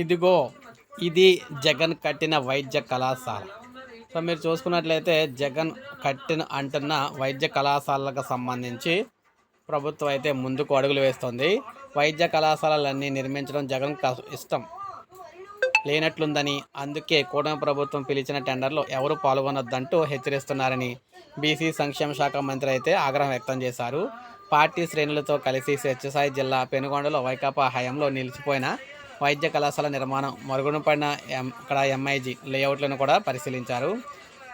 ఇదిగో ఇది జగన్ కట్టిన వైద్య కళాశాల. సో మీరు చూసుకున్నట్లయితే జగన్ కట్టిన అంటున్న వైద్య కళాశాలకు సంబంధించి ప్రభుత్వం అయితే ముందుకు అడుగులు వేస్తుంది. వైద్య కళాశాలలన్నీ నిర్మించడం జగన్ ఇష్టం లేనట్లుందని. అందుకే కూటమి ప్రభుత్వం పిలిచిన టెండర్లో ఎవరు పాల్గొనొద్దంటూ హెచ్చరిస్తున్నారని బీసీ సంక్షేమ శాఖ మంత్రి అయితే ఆగ్రహం వ్యక్తం చేశారు. పార్టీ శ్రేణులతో కలిసి స్వేచ్ఛసాయి జిల్లా పెనుగొండలో వైకాపా హయాంలో నిలిచిపోయిన వైద్య కళాశాల నిర్మాణం మరుగునపడిన ఎం ఇక్కడ ఎంఐజీ లేఅవుట్లను కూడా పరిశీలించారు.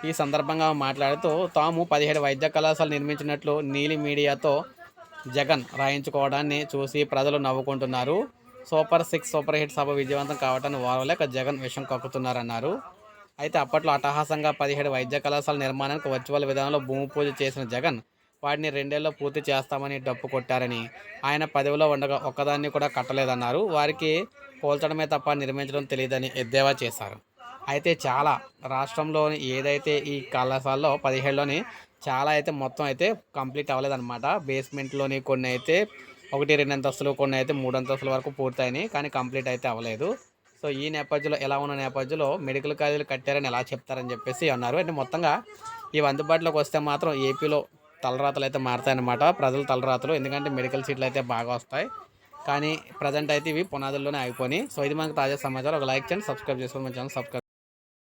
ఈ సందర్భంగా మాట్లాడుతూ తాము పదిహేడు వైద్య కళాశాల నిర్మించినట్లు నీలి మీడియాతో జగన్ రాయించుకోవడాన్ని చూసి ప్రజలు నవ్వుకుంటున్నారు. సూపర్ సిక్స్ సూపర్ హిట్ సభ విజయవంతం కావటాన్ని వారలేక జగన్ విషయం కక్కుతున్నారన్నారు. అయితే అప్పట్లో అట్టహాసంగా పదిహేడు వైద్య కళాశాల నిర్మాణానికి వర్చువల్ విధానంలో భూమి పూజ చేసిన జగన్ వాటిని రెండేళ్ళలో పూర్తి చేస్తామని డప్పు కొట్టారని ఆయన పదవిలో ఉండగా ఒక్కదాన్ని కూడా కట్టలేదన్నారు. వారికి పోల్చడమే తప్ప నిర్మించడం తెలియదని ఎద్దేవా చేశారు. అయితే చాలా రాష్ట్రంలోని ఏదైతే ఈ కళాశాలలో పదిహేడులోని చాలా అయితే మొత్తం అయితే కంప్లీట్ అవ్వలేదన్నమాట. బేస్మెంట్లోని కొన్ని అయితే ఒకటి రెండు అంతస్తులు కొన్ని అయితే మూడు అంతస్తుల వరకు పూర్తయినాయి కానీ కంప్లీట్ అయితే అవ్వలేదు. సో ఈ నేపథ్యంలో ఎలా ఉన్న నేపథ్యంలో మెడికల్ కాలేజీలు కట్టారని ఎలా చెప్తారని చెప్పేసి అన్నారు. అంటే మొత్తంగా ఇవి అందుబాటులోకి వస్తే మాత్రం ఏపీలో తలరాతలు అయితే మారుతాయన్నమాట. ప్రజల తలరాతలు. ఎందుకంటే మెడికల్ సీట్లు అయితే బాగా వస్తాయి. కానీ ప్రజెంట్ అయితే ఇవి పునాదుల్లోనే ఆగిపోయి సో ఇది మనకు తాజా సమాచారం. ఒక లైక్ చేయండి సబ్స్క్రైబ్ చేసుకోండి. మన ఛానల్ సబ్స్క్రైబ్